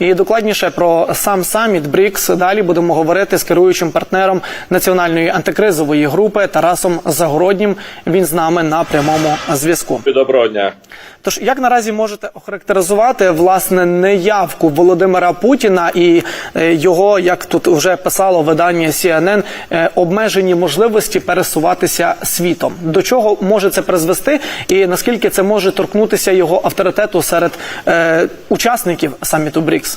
І докладніше про сам саміт БРІКС далі будемо говорити з керуючим партнером національної антикризової групи Тарасом Загороднім. Він з нами на прямому зв'язку. Доброго дня. Тож як наразі можете охарактеризувати власне неявку Володимира Путіна і е, його, як тут вже писало видання CNN, е, обмежені можливості пересуватися світом? До чого може це призвести, і наскільки це може торкнутися його авторитету серед е, учасників саміту БРІКС?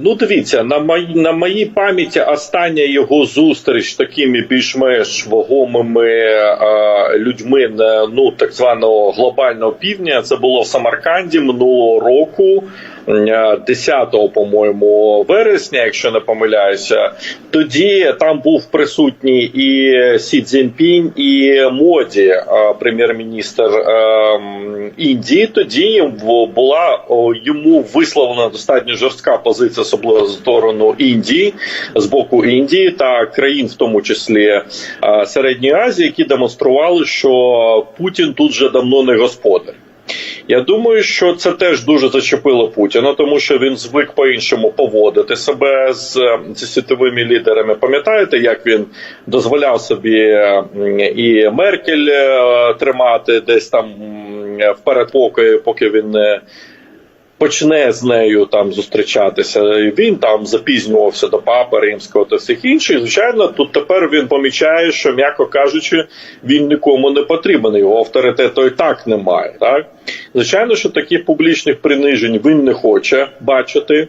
Ну, дивіться, на моїй на моїй пам'яті остання його зустріч з такими більш-менш вагомими е, людьми на ну так званого глобального півдня. Це було в Самарканді минулого року. Е, 10 по-моєму, вересня, якщо не помиляюся, тоді там був присутній і Сі Цзіньпінь, і Моді, е, прем'єр-міністр е, Індії. Тоді була йому висловлена достатньо жорстка позиція, особливо з сторону Індії, з боку Індії та країн, в тому числі е, Середньої Азії, які демонстрували, що Путін тут вже давно не господар. Я думаю, що це теж дуже зачепило Путіна, тому що він звик по-іншому поводити себе з, зі світовими лідерами. Пам'ятаєте, як він дозволяв собі і Меркель е, тримати десь там в передпокої, поки він не почне з нею там зустрічатися. Він там запізнювався до папи римського та всіх інших. Звичайно, тут тепер він помічає, що м'яко кажучи, він нікому не потрібен. Його авторитету і так немає. Так звичайно, що таких публічних принижень він не хоче бачити.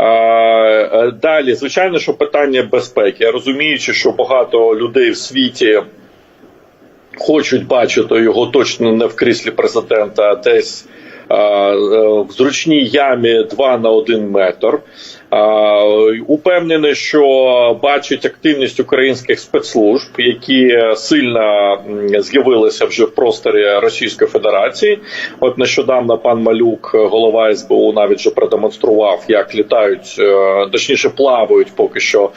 Е, Далі, звичайно, що питання безпеки. Розуміючи, що багато людей в світі хочуть бачити його точно не в кріслі президента, а десь в зручній ямі 2 на 1 метр. Упевнений, що бачить активність українських спецслужб, які сильно з'явилися вже в просторі Російської Федерації. От нещодавно пан Малюк, голова СБУ, навіть вже продемонстрував, як літають, е, точніше плавають поки що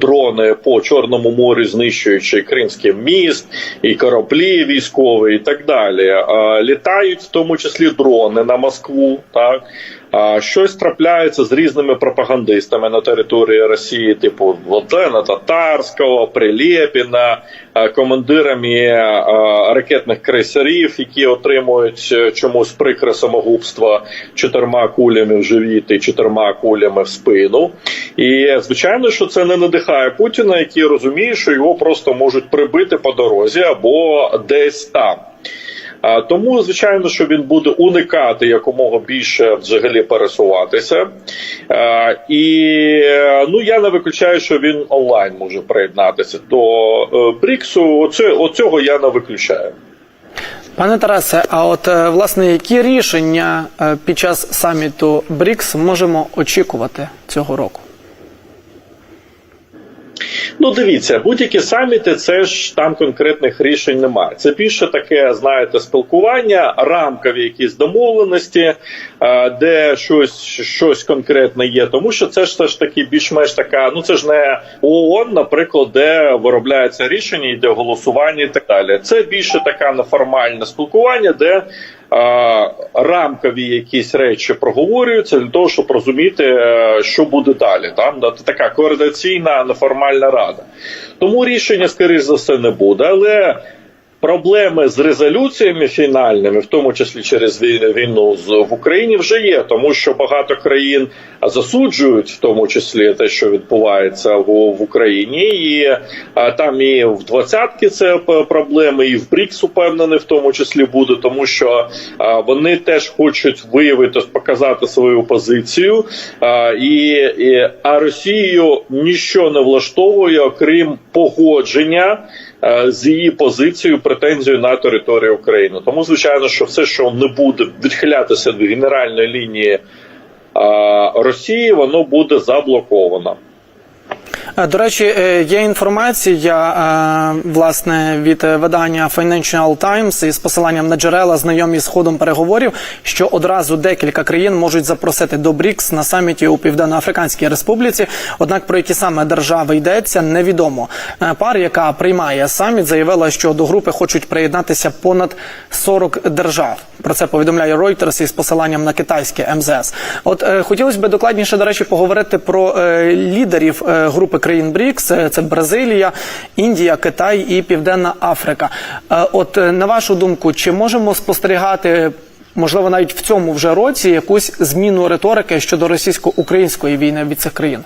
дрони по Чорному морю, знищуючи Кримський міст і кораблі військові, і так далі. Літають в тому числі дрони на Москву, так. Щось трапляється з різними пропагандистами на території Росії, типу Владлена Татарського, Прилєпіна, командирами ракетних крейсерів, які отримують е, чомусь прикре самогубство чотирма кулями в живіт і чотирма кулями в спину. І звичайно, що це не надихає Путіна, який розуміє, що його просто можуть прибити по дорозі або десь там. А, Тому, звичайно, що він буде уникати якомога більше взагалі пересуватися. І ну я не виключаю, що він онлайн може приєднатися до е, Бріксу. Оце, оцього я не виключаю. Пане Тарасе, а от е, власне які рішення е, під час саміту БРІКС можемо очікувати цього року? Ну, дивіться, будь-які саміти, це ж там конкретних рішень немає. Це більше таке, знаєте, спілкування, рамкові якісь домовленості, е, де щось щось конкретне є. Тому що це ж все ж таки більш-менш така. Ну це ж не ООН, наприклад, де виробляється рішення, йде голосування і так далі. Це більше така неформальне спілкування, де рамкові якісь речі проговорюються для того, щоб розуміти, е, що буде далі. Там така координаційна неформальна рада. Тому рішення, скоріш за все, не буде. Але проблеми з резолюціями фінальними, в тому числі через війну в Україні, вже є, тому що багато країн засуджують, в тому числі те, що відбувається в, Україні, і там і в двадцятки це проблеми, і в БРІКС упевнений в тому числі буде, тому що вони теж хочуть виявити, показати свою позицію, і, а Росію ніщо не влаштовує, окрім погодження е, з її позицією претензією на територію України. Тому звичайно, що все, що не буде відхилятися від генеральної лінії е, Росії, воно буде заблоковано. Е, До речі, е, є інформація е, власне від видання Financial Times із посиланням на джерела, знайомі з ходом переговорів, що одразу декілька країн можуть запросити до БРІКС на саміті у Південно-Африканській Республіці. Однак про які саме держави йдеться, невідомо. Пар, яка приймає саміт, заявила, що до групи хочуть приєднатися понад 40 держав. Про це повідомляє Reuters із посиланням на китайське МЗС. От хотілося б докладніше, до речі, поговорити про лідерів групи країн БРІКС. Це Бразилія, Індія, Китай і Південна Африка. Е, от е, на вашу думку, чи можемо спостерігати? Можливо, навіть в цьому вже році якусь зміну риторики щодо російсько-української війни від цих країн.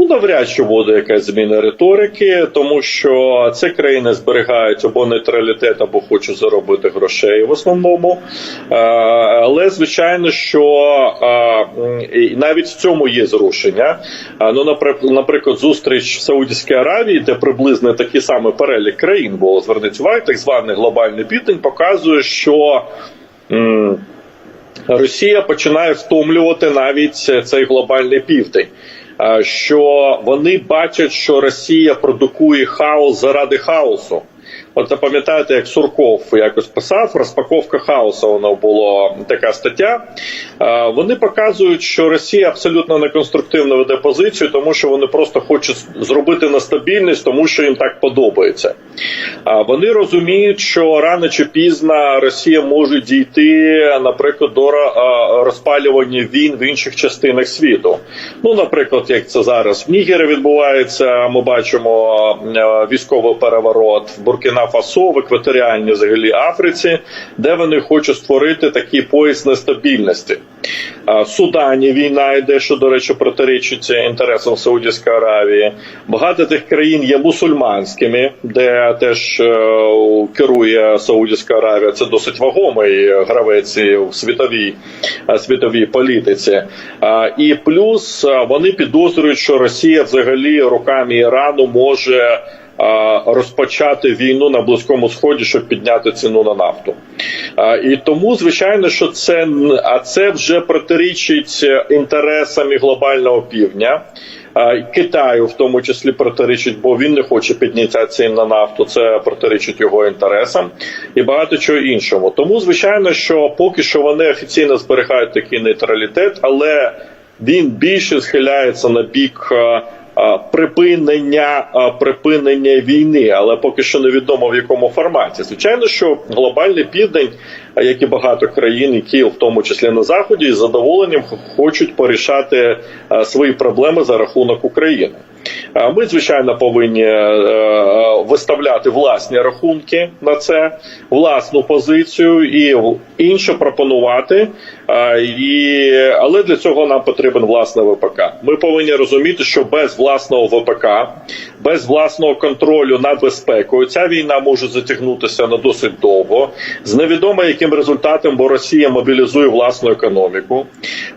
Ну, навряд чи буде якась зміна риторики, тому що ці країни зберігають або нейтралітет, або хочуть заробити грошей в основному. Е, Але звичайно, що і навіть в цьому є зрушення. Е, Ну, наприклад, зустріч в Саудівській Аравії, де приблизно такий самий перелік країн було зверніть увагу, так званий глобальний південь, показує, що. Росія починає втомлювати навіть цей глобальний південь. Е, Що вони бачать, що Росія продукує хаос заради хаосу. От пам'ятаєте, як Сурков якось писав, розпаковка хаосу воно було така стаття. Е, Вони показують, що Росія абсолютно неконструктивно веде позицію, тому що вони просто хочуть зробити нестабільність, тому що їм так подобається. А Вони розуміють, що рано чи пізно Росія може дійти, наприклад, до розпалювання війн в інших частинах світу. Ну, наприклад, як це зараз в Нігері відбувається, ми бачимо е, військовий переворот в Буркіна Фасо, в екваторіальній взагалі Африці, де вони хочуть створити такий пояс нестабільності. В Судані війна йде, що, до речі, протирічить інтересам Саудівської Аравії. Багато тих країн є мусульманськими, де теж е, керує Саудівська Аравія. Це досить вагомий гравець в світовій, е, світовій політиці. І плюс е, вони підозрюють, що Росія взагалі руками Ірану може. Розпочати війну на близькому сході, щоб підняти ціну на нафту, і тому звичайно, що це а це вже протирічить інтересам і глобального півдня. Китаю в тому числі протирічить, бо він не хоче підняття цін на нафту. Це протирічить його інтересам і багато чого іншому. Тому звичайно, що поки що вони офіційно зберігають такий нейтралітет, але він більше схиляється на бік. Е, Припинення е, припинення війни, але поки що невідомо в якому форматі. Звичайно, що глобальний південь, як і багато країн, які в тому числі на заході, з задоволенням хочуть порішати е, свої проблеми за рахунок України. Ми, звичайно, повинні е, е, виставляти власні рахунки на це, власну позицію і інше пропонувати. І, але для цього нам потрібен власне ВПК. Ми повинні розуміти, що без власного ВПК, без власного контролю над безпекою, ця війна може затягнутися на досить довго, з невідомо яким результатом, бо Росія мобілізує власну економіку.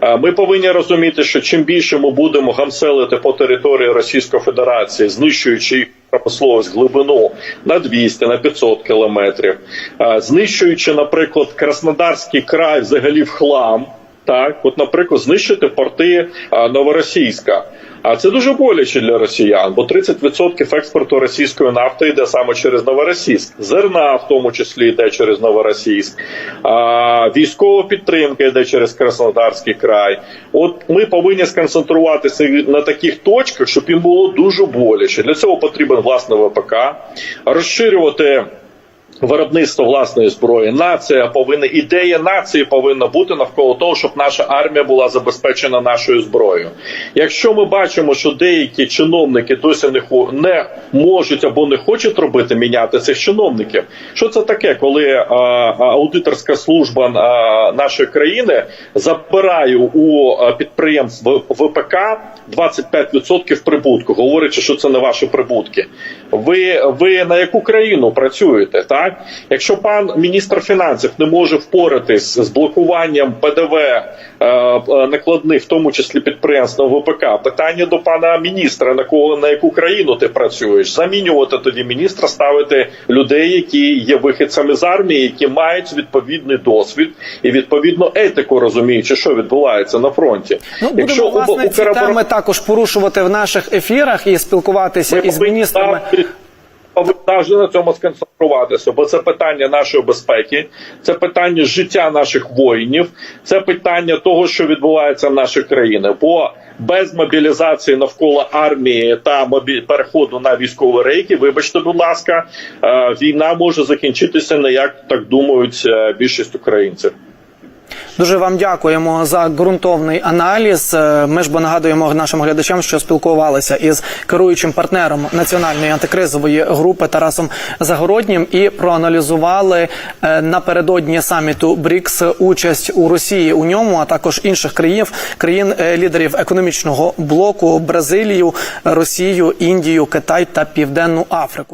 Е, Ми повинні розуміти, що чим більше ми будемо гамселити по території Російської Федерації, знищуючи їх промисловість глибину на 200, на 500 кілометрів, е, знищуючи, наприклад, Краснодарський край взагалі в хлам. Так, от, наприклад, знищити порти Новоросійська. А це дуже боляче для росіян, бо 30% експорту російської нафти йде саме через Новоросійськ. Зерна, в тому числі, йде через Новоросійськ. А, військова підтримка йде через Краснодарський край. От ми повинні сконцентруватися на таких точках, щоб їм було дуже боляче. Для цього потрібен власне ВПК, розширювати. Виробництво власної зброї, нація повинна ідея нації повинна бути навколо того, щоб наша армія була забезпечена нашою зброєю. Якщо ми бачимо, що деякі чиновники досі не не можуть або не хочуть робити міняти цих чиновників, що це таке, коли а, аудиторська служба а, нашої країни забирає у підприємств ВПК 25% прибутку, говорячи, що це не ваші прибутки. Ви, ви на яку країну працюєте? Так, якщо пан міністр фінансів не може впоратись з блокуванням ПДВ е, е, накладних, в тому числі підприємств на ВПК, питання до пана міністра, на кого на яку країну ти працюєш, замінювати тоді міністра, ставити людей, які є вихідцями з армії, які мають відповідний досвід і відповідно етику, розуміючи, що відбувається на фронті. Ну, будемо, власне, ці Укроборонпром- теми також порушувати в наших ефірах і спілкуватися із повинні міністрами. Завжди- на цьому сконцентруватися, бо це питання нашої безпеки, це питання життя наших воїнів, це питання того, що відбувається в нашій країні. Бо без мобілізації навколо армії та мобі... переходу на військові рейки, вибачте, будь ласка, е, війна може закінчитися не як так думають е, більшість українців. Дуже вам дякуємо за ґрунтовний аналіз. Е, Ми ж бо нагадуємо нашим глядачам, що спілкувалися із керуючим партнером національної антикризової групи Тарасом Загороднім і проаналізували е, напередодні саміту БРІКС участь у Росії у ньому, а також інших країн країн е, лідерів економічного блоку Бразилію, Росію, Індію, Китай та Південну Африку.